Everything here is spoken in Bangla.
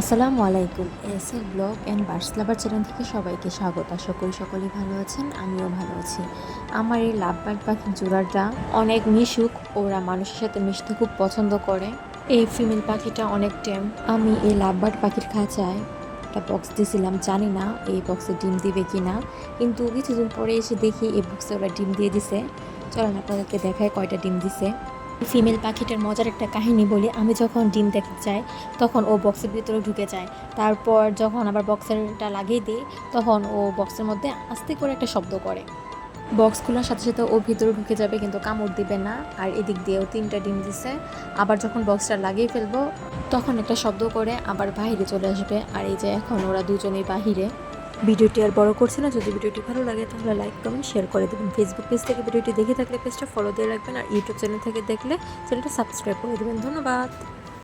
আসসালামু আলাইকুম S L vlog and birds lover channel থেকে সবাইকে স্বাগত। আশা করি সকলেই ভালো আছেন, আমিও ভালো আছি। আমার এই লাভবার্ড পাখির জোড়াটা অনেক মিশুক, ওরা মানুষের সাথে মিশতে খুব পছন্দ করে। এই ফিমেল পাখিটা অনেক টেম। আমি এই লাভবার্ড পাখির খাঁচায় একটা বক্স দিয়েছিলাম, জানি না এই বক্সে ডিম দিবে কি না কিন্তু কিছুদিন পরে এসে দেখি এই বক্সে ওরা ডিম দিয়ে দিছে। চলেন আপনাদেরকে দেখায় কয়টা ডিম দিছে। ফিমেল পাখিটার মজার একটা কাহিনী বলি। আমি যখন ডিম দেখতে চাই তখন ও বক্সের ভিতরে ঢুকে যায়। তারপর যখন আবার বক্সেরটা লাগিয়ে দিই, তখন ও বক্সের মধ্যে আস্তে করে একটা শব্দ করে। বক্স খোলার সাথে সাথে ও ভিতরে ঢুকে যাবে কিন্তু কামড় দিবে না। আর এদিক দিয়ে ও তিনটা ডিম দিছে। আবার যখন বক্সটা লাগিয়ে ফেলব, তখন একটা শব্দ করে আবার বাইরে চলে আসবে। আর এই যে এখন ওরা দুজনেই বাহিরে। ভিডিওটি আর বড় করছে না। যদি ভিডিওটি ভালো লাগে তাহলে লাইক কমেন্ট শেয়ার করে দেবেন। ফেসবুক পেজ থেকে ভিডিওটি দেখে থাকলে পেজটা ফলো দিয়ে রাখবেন আর ইউটিউব চ্যানেল থেকে দেখলে চ্যানেলটা সাবস্ক্রাইব করে দেবেন। ধন্যবাদ।